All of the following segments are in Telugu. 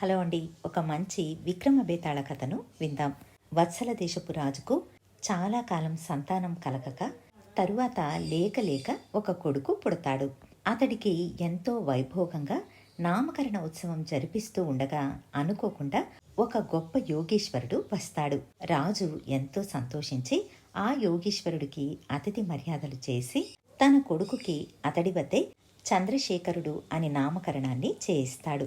హలో అండి. ఒక మంచి విక్రమ బేతాళ కథను విందాం. వత్సల దేశపు రాజుకు చాలా కాలం సంతానం కలగక తరువాత లేక లేక ఒక కొడుకు పుడతాడు. అతడికి ఎంతో వైభోగంగా నామకరణ ఉత్సవం జరిపిస్తూ ఉండగా అనుకోకుండా ఒక గొప్ప యోగేశ్వరుడు వస్తాడు. రాజు ఎంతో సంతోషించి ఆ యోగేశ్వరుడికి అతిథి మర్యాదలు చేసి తన కొడుకుకి అతడి వద్దే చంద్రశేఖరుడు అని నామకరణాన్ని చేయిస్తాడు.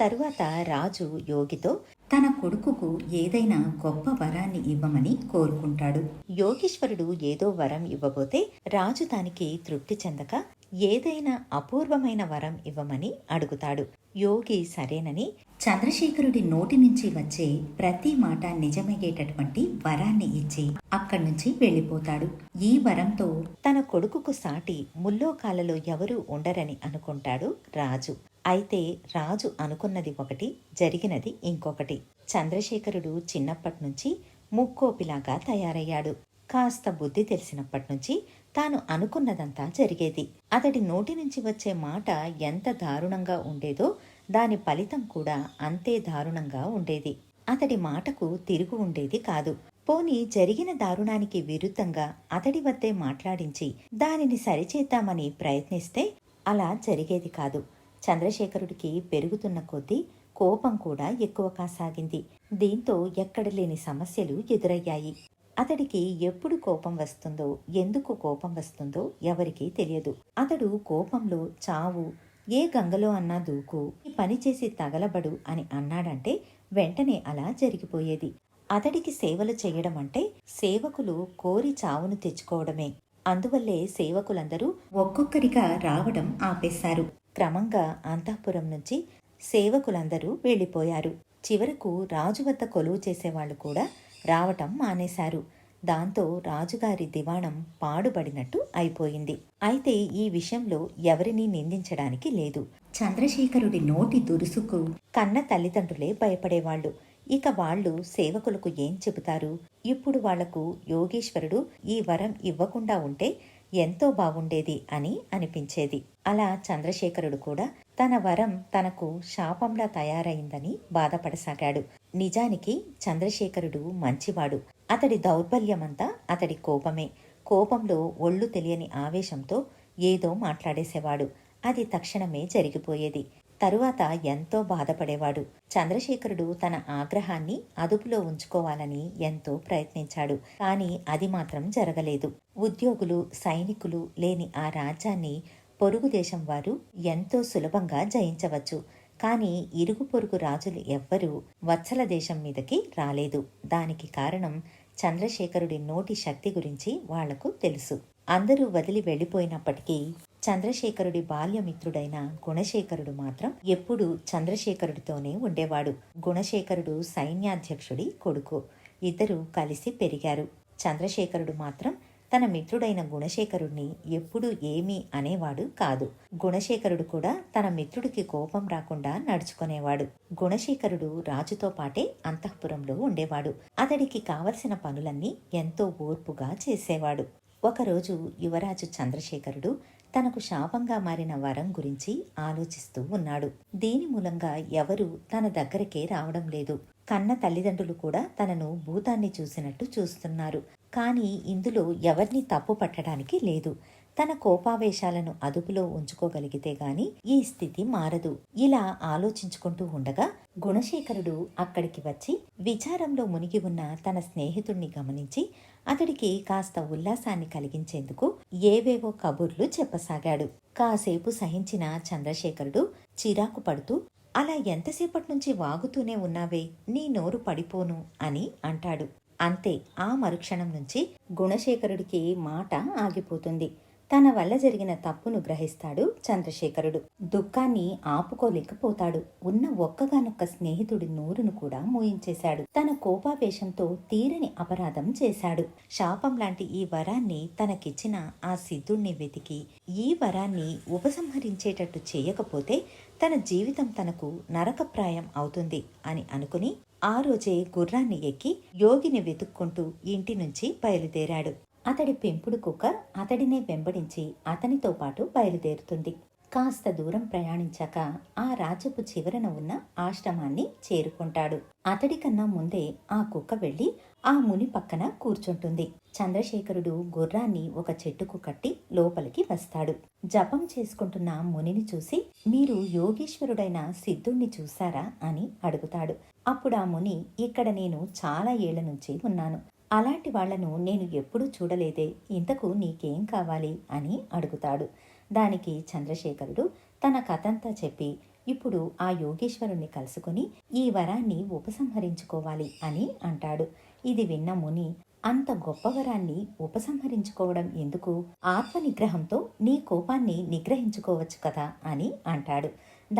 తరువాత రాజు యోగితో తన కొడుకుకు ఏదైనా గొప్ప వరాన్ని ఇవ్వమని కోరుకుంటాడు. యోగేశ్వరుడు ఏదో వరం ఇవ్వబోతే రాజు దానికి తృప్తి చెందక ఏదైనా అపూర్వమైన వరం ఇవ్వమని అడుగుతాడు. యోగి సరేనని చంద్రశేఖరుడి నోటి నుంచి వచ్చే ప్రతి మాట నిజమయ్యేటటువంటి వరాన్ని ఇచ్చి అక్కడి నుంచి వెళ్ళిపోతాడు. ఈ వరంతో తన కొడుకుకు సాటి ముల్లోకాలలో ఎవరూ ఉండరని అనుకుంటాడు రాజు. అయితే రాజు అనుకున్నది ఒకటి జరిగినది ఇంకొకటి. చంద్రశేఖరుడు చిన్నప్పటి నుంచి ముక్కోపిలాగా తయారయ్యాడు. కాస్త బుద్ధి తెలిసినప్పటి నుంచి తాను అనుకున్నదంతా జరిగేది. అతడి నోటి నుంచి వచ్చే మాట ఎంత దారుణంగా ఉండేదో దాని ఫలితం కూడా అంతే దారుణంగా ఉండేది. అతడి మాటకు తిరుగు ఉండేది కాదు. పోని జరిగిన దారుణానికి విరుద్ధంగా అతడి వద్దే మాట్లాడించి దానిని సరిచేద్దామని ప్రయత్నిస్తే అలా జరిగేది కాదు. చంద్రశేఖరుడికి పెరుగుతున్న కొద్దీ కోపం కూడా ఎక్కువ కాసాగింది దీంతో ఎక్కడ లేని సమస్యలు ఎదురయ్యాయి. అతడికి ఎప్పుడు కోపం వస్తుందో ఎందుకు కోపం వస్తుందో ఎవరికీ తెలియదు. అతడు కోపంలో చావు ఏ గంగలో అన్నా దూకు ఈ పని చేసి తగలబడు అని అన్నాడంటే వెంటనే అలా జరిగిపోయేది. అతడికి సేవలు చేయడం అంటే సేవకులు కోరి చావును తెచ్చుకోవడమే. అందువల్లే సేవకులందరూ ఒక్కొక్కరిగా రావడం ఆపేశారు. క్రమంగా అంతఃపురం నుంచి సేవకులందరూ వెళ్ళిపోయారు. చివరకు రాజు వద్ద కొలువు చేసేవాళ్ళు కూడా రావటం మానేశారు. దాంతో రాజుగారి దివాణం పాడుబడినట్టు అయిపోయింది. అయితే ఈ విషయంలో ఎవరినీ నిందించడానికి లేదు. చంద్రశేఖరుడి నోటి దురుసుకు కన్న తల్లిదండ్రులే భయపడేవాళ్ళు ఇక వాళ్ళు సేవకులకు ఏం చెబుతారు? ఇప్పుడు వాళ్ళకు యోగేశ్వరుడు ఈ వరం ఇవ్వకుండా ఉంటే ఎంతో బాగుండేది అని అనిపించేది. అలా చంద్రశేఖరుడు కూడా తన వరం తనకు శాపంలా తయారైందని బాధపడసాగాడు. నిజానికి చంద్రశేఖరుడు మంచివాడు. అతడి దౌర్బల్యమంతా అతడి కోపమే. కోపంలో ఒళ్ళు తెలియని ఆవేశంతో ఏదో మాట్లాడేసేవాడు. అది తక్షణమే జరిగిపోయేది. తరువాత ఎంతో బాధపడేవాడు. చంద్రశేఖరుడు తన ఆగ్రహాన్ని అదుపులో ఉంచుకోవాలని ఎంతో ప్రయత్నించాడు. కానీ అది మాత్రం జరగలేదు. ఉద్యోగులు సైనికులు లేని ఆ రాజ్యాన్ని పొరుగు దేశం వారు ఎంతో సులభంగా జయించవచ్చు. కానీ ఇరుగు పొరుగు రాజులు ఎవ్వరూ వత్సల దేశం మీదకి రాలేదు. దానికి కారణం చంద్రశేఖరుడి నోటి శక్తి గురించి వాళ్ళకు తెలుసు. అందరూ వదిలి వెళ్ళిపోయినప్పటికీ చంద్రశేఖరుడి బాల్యమిత్రుడైన గుణశేఖరుడు మాత్రం ఎప్పుడూ చంద్రశేఖరుడితోనే ఉండేవాడు. గుణశేఖరుడు సైన్యాధ్యక్షుడి కొడుకు. ఇద్దరు కలిసి పెరిగారు. చంద్రశేఖరుడు మాత్రం తన మిత్రుడైన గుణశేఖరుణ్ణి ఎప్పుడూ ఏమీ అనేవాడు కాదు. గుణశేఖరుడు కూడా తన మిత్రుడికి కోపం రాకుండా నడుచుకునేవాడు. గుణశేఖరుడు రాజుతో పాటే అంతఃపురంలో ఉండేవాడు. అతడికి కావలసిన పనులన్నీ ఎంతో ఓర్పుగా చేసేవాడు. ఒకరోజు యువరాజు చంద్రశేఖరుడు తనకు శాపంగా మారిన వరం గురించి ఆలోచిస్తూ ఉన్నాడు. దీని మూలంగా ఎవరు తన దగ్గరకే రావడం లేదు. కన్న తల్లిదండ్రులు కూడా తనను భూతాన్ని చూసినట్టు చూస్తున్నారు. కానీ ఇందులో ఎవరిని తప్పు పట్టడానికి లేదు. తన కోపావేశాలను అదుపులో ఉంచుకోగలిగితే గాని ఈ స్థితి మారదు. ఇలా ఆలోచించుకుంటూ ఉండగా గుణశేఖరుడు అక్కడికి వచ్చి విచారంలో మునిగి ఉన్న తన స్నేహితుణ్ణి గమనించి అతడికి కాస్త ఉల్లాసాన్ని కలిగించేందుకు ఏవేవో కబుర్లు చెప్పసాగాడు. కాసేపు సహించిన చంద్రశేఖరుడు చిరాకు పడుతూ అలా ఎంతసేపటి నుంచి వాగుతూనే ఉన్నావే? నీ నోరు పడిపోను అని అంటాడు. అంతే ఆ మరుక్షణం నుంచి గుణశేఖరుడికి మాట ఆగిపోతుంది. తన వల్ల జరిగిన తప్పును గ్రహిస్తాడు చంద్రశేఖరుడు. దుఃఖాన్ని ఆపుకోలేకపోతాడు. ఉన్న ఒక్కగానొక్క స్నేహితుడి నోరును కూడా మోయించేశాడు. తన కోపావేశంతో తీరని అపరాధం చేశాడు. శాపం లాంటి ఈ వరాన్ని తనకిచ్చిన ఆ సిద్ధుణ్ణి వెతికి ఈ వరాన్ని ఉపసంహరించేటట్టు చేయకపోతే తన జీవితం తనకు నరకప్రాయం అవుతుంది అని అనుకుని ఆ రోజే గుర్రాన్ని ఎక్కి యోగిని వెతుక్కుంటూ ఇంటి నుంచి బయలుదేరాడు. అతడి పెంపుడు కుక్క అతడినే వెంబడించి అతనితో పాటు బయలుదేరుతుంది. కాస్త దూరం ప్రయాణించాక ఆ రాజపు చివరన ఉన్న ఆశ్రమాన్ని చేరుకుంటాడు. అతడి కన్నా ముందే ఆ కుక్క వెళ్ళి ఆ ముని పక్కన కూర్చుంటుంది. చంద్రశేఖరుడు గుర్రాన్ని ఒక చెట్టుకు కట్టి లోపలికి వస్తాడు. జపం చేసుకుంటున్న మునిని చూసి మీరు యోగీశ్వరుడైన సిద్ధుణ్ణి చూశారా? అని అడుగుతాడు. అప్పుడు ఆ ముని ఇక్కడ నేను చాలా ఏళ్ళ నుంచి ఉన్నాను. అలాంటి వాళ్ళను నేను ఎప్పుడూ చూడలేదే. ఇంతకు నీకేం కావాలి? అని అడుగుతాడు. దానికి చంద్రశేఖరుడు తన కథంతా చెప్పి ఇప్పుడు ఆ యోగేశ్వరుణ్ణి కలుసుకుని ఈ వరాన్ని ఉపసంహరించుకోవాలి అని అంటాడు. ఇది విన్న ముని అంత గొప్ప వరాన్ని ఉపసంహరించుకోవడం ఎందుకు? ఆత్మ నిగ్రహంతో నీ కోపాన్ని నిగ్రహించుకోవచ్చు కదా అని అంటాడు.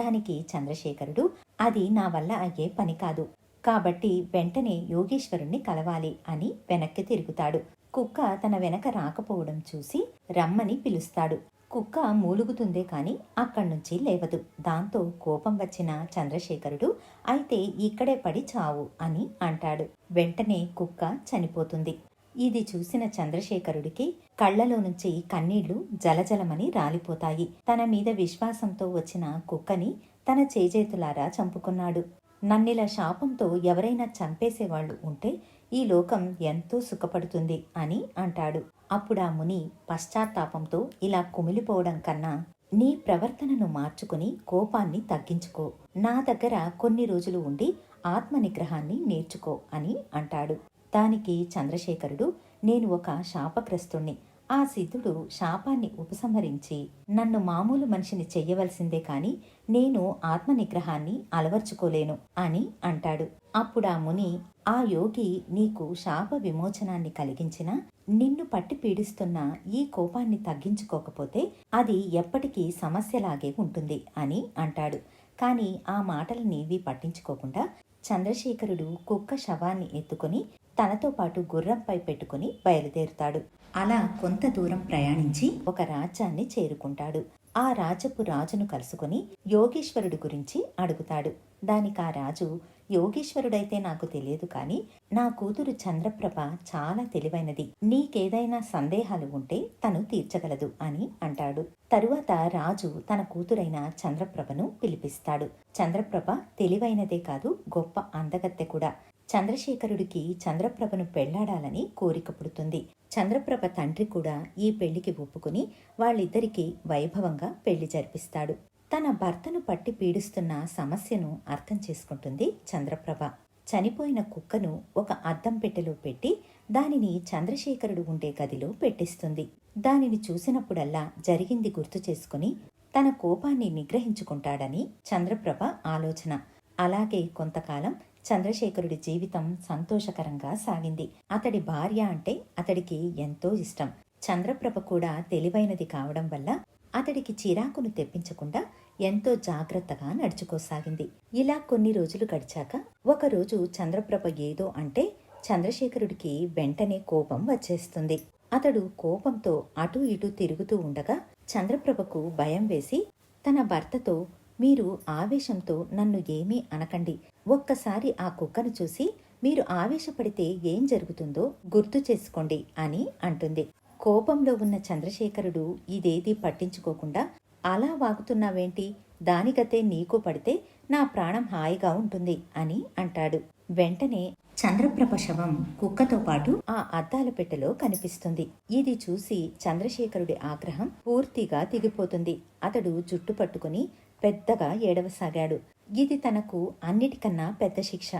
దానికి చంద్రశేఖరుడు అది నా వల్ల అయ్యే పని కాదు. కాబట్టి వెంటనే యోగేశ్వరుణ్ణి కలవాలి అని వెనక్కి తిరుగుతాడు. కుక్క తన వెనక రాకపోవడం చూసి రమ్మని పిలుస్తాడు. కుక్క మూలుగుతుందే కాని అక్కడి నుంచి లేవదు. దాంతో కోపం వచ్చిన చంద్రశేఖరుడు అయితే ఇక్కడే పడి చావు అని అంటాడు. వెంటనే కుక్క చనిపోతుంది. ఇది చూసిన చంద్రశేఖరుడికి కళ్ళలో నుంచి కన్నీళ్ళు జలజలమని రాలిపోతాయి. తన మీద విశ్వాసంతో వచ్చిన కుక్కని తన చేజేతులారా చంపుకున్నాడు. నన్నిల శాపంతో ఎవరైనా చంపేసేవాళ్ళు ఉంటే ఈ లోకం ఎంతో సుఖపడుతుంది అని అంటాడు. అప్పుడా ముని పశ్చాత్తాపంతో ఇలా కుమిలిపోవడం కన్నా నీ ప్రవర్తనను మార్చుకుని కోపాన్ని తగ్గించుకో. నా దగ్గర కొన్ని రోజులు ఉండి ఆత్మనిగ్రహాన్ని నేర్చుకో అని అంటాడు. దానికి చంద్రశేఖరుడు నేను ఒక శాపగ్రస్తుణ్ణి. ఆ సిద్ధుడు శాపాన్ని ఉపసంహరించి నన్ను మామూలు మనిషిని చెయ్యవలసిందే కాని నేను ఆత్మ నిగ్రహాన్ని అలవర్చుకోలేను అని అంటాడు. అప్పుడా ముని ఆ యోగి నీకు శాప విమోచనాన్ని కలిగించిన నిన్ను పట్టి పీడిస్తున్న ఈ కోపాన్ని తగ్గించుకోకపోతే అది ఎప్పటికీ సమస్యలాగే ఉంటుంది అని అంటాడు. కాని ఆ మాటలనేవి పట్టించుకోకుండా చంద్రశేఖరుడు కుక్క శవాన్ని ఎత్తుకుని తనతో పాటు గుర్రంపై పెట్టుకుని బయలుదేరుతాడు. అలా కొంత దూరం ప్రయాణించి ఒక రాజ్యాన్ని చేరుకుంటాడు. ఆ రాజపు రాజును కలుసుకుని యోగేశ్వరుడు గురించి అడుగుతాడు. దానికి ఆ రాజు యోగేశ్వరుడైతే నాకు తెలియదు కానీ నా కూతురు చంద్రప్రభ చాలా తెలివైనది. నీకేదైనా సందేహాలు ఉంటే తను తీర్చగలదు అని అంటాడు. తరువాత రాజు తన కూతురైన చంద్రప్రభను పిలిపిస్తాడు. చంద్రప్రభ తెలివైనదే కాదు గొప్ప అందగత్తె కూడా. చంద్రశేఖరుడికి చంద్రప్రభను పెళ్ళాడాలని కోరిక పుడుతుంది. చంద్రప్రభ తండ్రి కూడా ఈ పెళ్ళికి ఒప్పుకుని వాళ్ళిద్దరికీ వైభవంగా పెళ్ళి జరిపిస్తాడు. తన భర్తను పట్టి పీడిస్తున్న సమస్యను అర్థం చేసుకుంటుంది చంద్రప్రభ. చనిపోయిన కుక్కను ఒక అద్దం పెట్టెలో పెట్టి దానిని చంద్రశేఖరుడు ఉండే గదిలో పెట్టిస్తుంది. దానిని చూసినప్పుడల్లా జరిగింది గుర్తు చేసుకుని తన కోపాన్ని నిగ్రహించుకుంటాడని చంద్రప్రభ ఆలోచన. అలాగే కొంతకాలం చంద్రశేఖరుడి జీవితం సంతోషకరంగా సాగింది. అతడి భార్య అంటే అతడికి ఎంతో ఇష్టం. చంద్రప్రభ కూడా తెలివైనది కావడం వల్ల అతడికి చిరాకును తెప్పించకుండా ఎంతో జాగ్రత్తగా నడుచుకోసాగింది. ఇలా కొన్ని రోజులు గడిచాక ఒకరోజు చంద్రప్రభ ఏదో అంటే చంద్రశేఖరుడికి వెంటనే కోపం వచ్చేస్తుంది. అతడు కోపంతో అటూ ఇటూ తిరుగుతూ ఉండగా చంద్రప్రభకు భయం వేసి తన భర్తతో మీరు ఆవేశంతో నన్ను ఏమీ అనకండి. ఒక్కసారి ఆ కుక్కను చూసి మీరు ఆవేశపడితే ఏం జరుగుతుందో గుర్తు చేసుకోండి అని అంటుంది. కోపంలో ఉన్న చంద్రశేఖరుడు ఇదేదీ పట్టించుకోకుండా అలా వాగుతున్నావేంటి? దానికతే నీకు పడితే నా ప్రాణం హాయిగా ఉంటుంది అని అంటాడు. వెంటనే చంద్రప్రభ శవం కుక్కతో పాటు ఆ అద్దాల పెట్టెలో కనిపిస్తుంది. ఇది చూసి చంద్రశేఖరుడి ఆగ్రహం పూర్తిగా దిగిపోతుంది అతడు జుట్టు పట్టుకుని పెద్దగా ఏడవసాగాడు. ఇది తనకు అన్నిటికన్నా పెద్ద శిక్ష.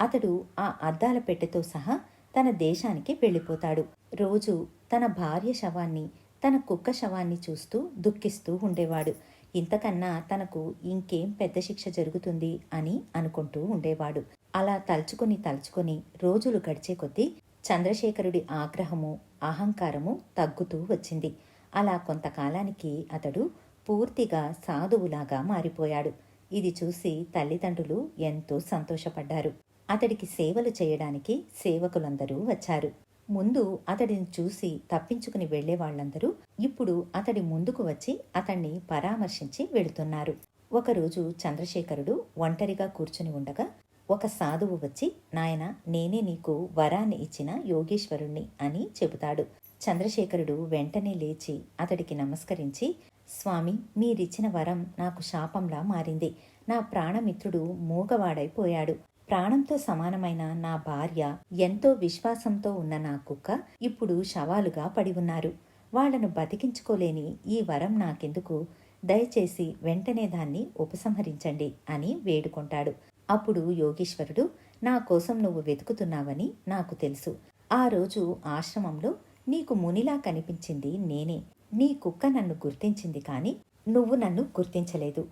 అతడు ఆ అద్దాల పెట్టెతో సహా తన దేశానికి వెళ్ళిపోతాడు. రోజు తన భార్య శవాన్ని తన కుక్క శవాన్ని చూస్తూ దుఃఖిస్తూ ఉండేవాడు. ఇంతకన్నా తనకు ఇంకేం పెద్ద శిక్ష జరుగుతుంది అని అనుకుంటూ ఉండేవాడు. అలా తలుచుకొని తలుచుకొని రోజులు గడిచే కొద్దీ చంద్రశేఖరుడి ఆగ్రహము అహంకారము తగ్గుతూ వచ్చింది. అలా కొంతకాలానికి అతడు పూర్తిగా సాధువులాగా మారిపోయాడు. ఇది చూసి తల్లిదండ్రులు ఎంతో సంతోషపడ్డారు. అతడికి సేవలు చేయడానికి సేవకులందరూ వచ్చారు. ముందు అతడిని చూసి తప్పించుకుని వెళ్ళే వాళ్ళందరూ ఇప్పుడు అతడి ముందుకు వచ్చి అతన్ని పరామర్శించి వెళుతున్నారు. ఒకరోజు చంద్రశేఖరుడు ఒంటరిగా కూర్చుని ఉండగా ఒక సాధువు వచ్చి నాయన నేనే నీకు వరాన్ని ఇచ్చిన యోగేశ్వరుణ్ణి అని చెబుతాడు. చంద్రశేఖరుడు వెంటనే లేచి అతడికి నమస్కరించి స్వామి మీరిచ్చిన వరం నాకు శాపంలా మారింది. నా ప్రాణమిత్రుడు మూగవాడైపోయాడు. ప్రాణంతో సమానమైన నా భార్య ఎంతో విశ్వాసంతో ఉన్న నా కుక్క ఇప్పుడు శవాలుగా పడి ఉన్నారు వాళ్ళను బతికించుకోలేని ఈ వరం నాకెందుకు? దయచేసి వెంటనే దాన్ని ఉపసంహరించండి అని వేడుకుంటాడు. అప్పుడు యోగీశ్వరుడు నా కోసం నువ్వు వెతుకుతున్నావని నాకు తెలుసు. ఆ రోజు ఆశ్రమంలో నీకు మునిలా కనిపించింది నేనే. నీ కుక్క నన్ను గుర్తించింది కానీ నువ్వు నన్ను గుర్తించలేదు.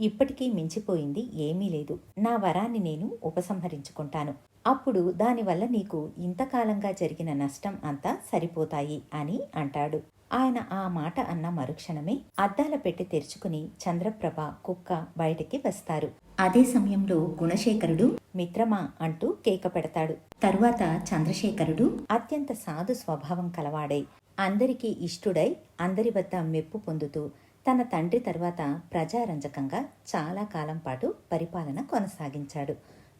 ఇప్పటికీ మించిపోయింది ఏమీ లేదు. నా వరాన్ని నేను ఉపసంహరించుకుంటాను. అప్పుడు దానివల్ల నీకు ఇంతకాలంగా జరిగిన నష్టం అంతా సరిపోతాయి అని అంటాడు. ఆయన ఆ మాట అన్న మరుక్షణమే అద్దాల పెట్టి తెరుచుకుని చంద్రప్రభ కుక్క బయటికి వస్తారు. అదే సమయంలో గుణశేఖరుడు మిత్రమా అంటూ కేక పెడతాడు. తరువాత చంద్రశేఖరుడు అత్యంత సాధు స్వభావం కలవాడై అందరికీ ఇష్టుడై అందరి వద్ద మెప్పు పొందుతూ తన తండ్రి తర్వాత ప్రజారంజకంగా చాలా కాలం పాటు పరిపాలన కొనసాగించాడు.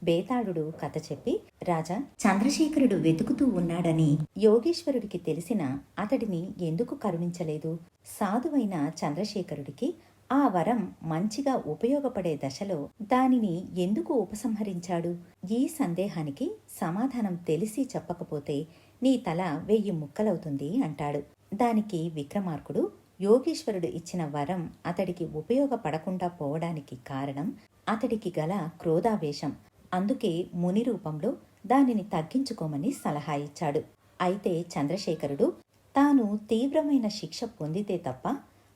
బేతాళుడు కథ చెప్పి రాజా చంద్రశేఖరుడు వెతుకుతూ ఉన్నాడని యోగేశ్వరుడికి తెలిసిన అతడిని ఎందుకు కరుణించలేదు? సాధువైన చంద్రశేఖరుడికి ఆ వరం మంచిగా ఉపయోగపడే దశలో దానిని ఎందుకు ఉపసంహరించాడు? ఈ సందేహానికి సమాధానం తెలిసి చెప్పకపోతే నీ తల వెయ్యి ముక్కలవుతుంది అంటాడు. దానికి విక్రమార్కుడు యోగేశ్వరుడు ఇచ్చిన వరం అతడికి ఉపయోగపడకుండా పోవడానికి కారణం అతడికి గల క్రోధావేశం. అందుకే ముని రూపంలో దానిని తగ్గించుకోమని సలహా ఇచ్చాడు. అయితే చంద్రశేఖరుడు తాను తీవ్రమైన శిక్ష పొందితే తప్ప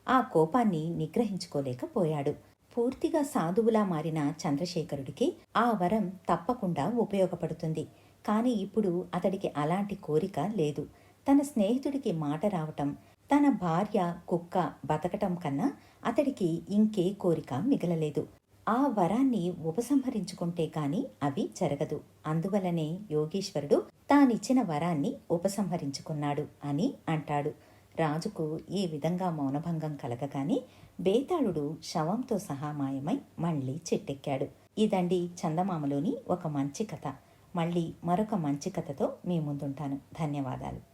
ఆ కోపాన్ని నిగ్రహించుకోలేకపోయాడు. పూర్తిగా సాధువులా మారిన చంద్రశేఖరుడికి ఆ వరం తప్పకుండా ఉపయోగపడుతుంది. కానీ ఇప్పుడు అతడికి అలాంటి కోరిక లేదు. తన స్నేహితుడికి మాట రావటం తన భార్య కుక్క బతకటం కన్నా అతడికి ఇంకే కోరిక మిగలలేదు. ఆ వరాన్ని ఉపసంహరించుకుంటే కాని అవి జరగదు అందువలనే యోగీశ్వరుడు తానిచ్చిన వరాన్ని ఉపసంహరించుకున్నాడు అని అంటాడు. రాజుకు ఈ విధంగా మౌనభంగం కలగగానే బేతాళుడు శవంతో సహా మాయమై మళ్ళీ చెట్టెక్కాడు. ఇదండి చందమామలోని ఒక మంచి కథ. మళ్ళీ మరొక మంచి కథతో మీ ముందుంటాను. ధన్యవాదాలు.